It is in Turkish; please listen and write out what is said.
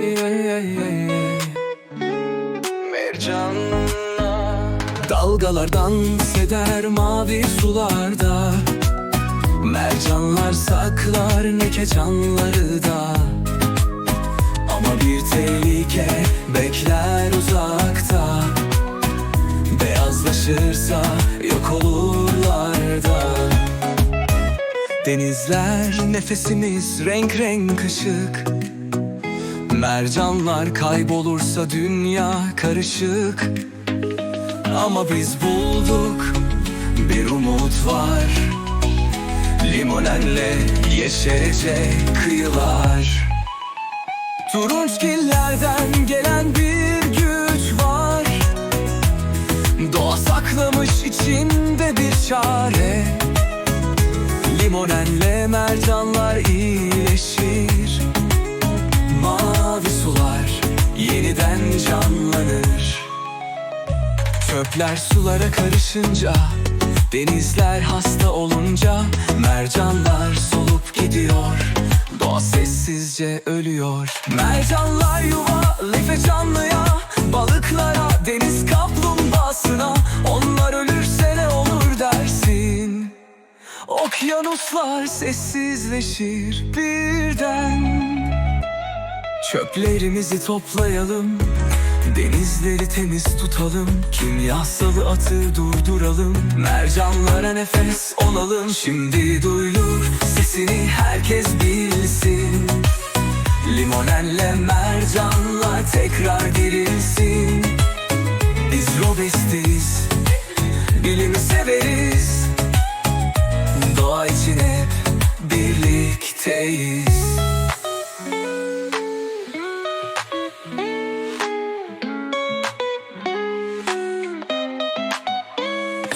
yeah, yeah, mavi sularda. Mercanlar saklar neke canları da. Ama bir tehlike bekler uzakta. Beyazlaşırsa yok olurlar da Denizler nefesimiz renk renk ışık. Mercanlar kaybolursa dünya karışık. Ama biz bulduk bir umut var. Limonenle yeşerecek kıyılar. Turunçgillerden gelen bir güç var. Doğa saklamış içinde bir çare. Limonenle Çöpler sulara karışınca Denizler hasta olunca Mercanlar solup gidiyor. Doğa sessizce ölüyor. Mercanlar yuva life canlıya Balıklara deniz kaplumbağasına. Onlar ölürse ne olur dersin? Okyanuslar sessizleşir birden. Çöplerimizi toplayalım Denizleri temiz tutalım Kimyasalı atı durduralım. Mercanlara nefes olalım Şimdi duyulur sesini herkes bilsin. Limonenle mercanlar tekrar dirilsin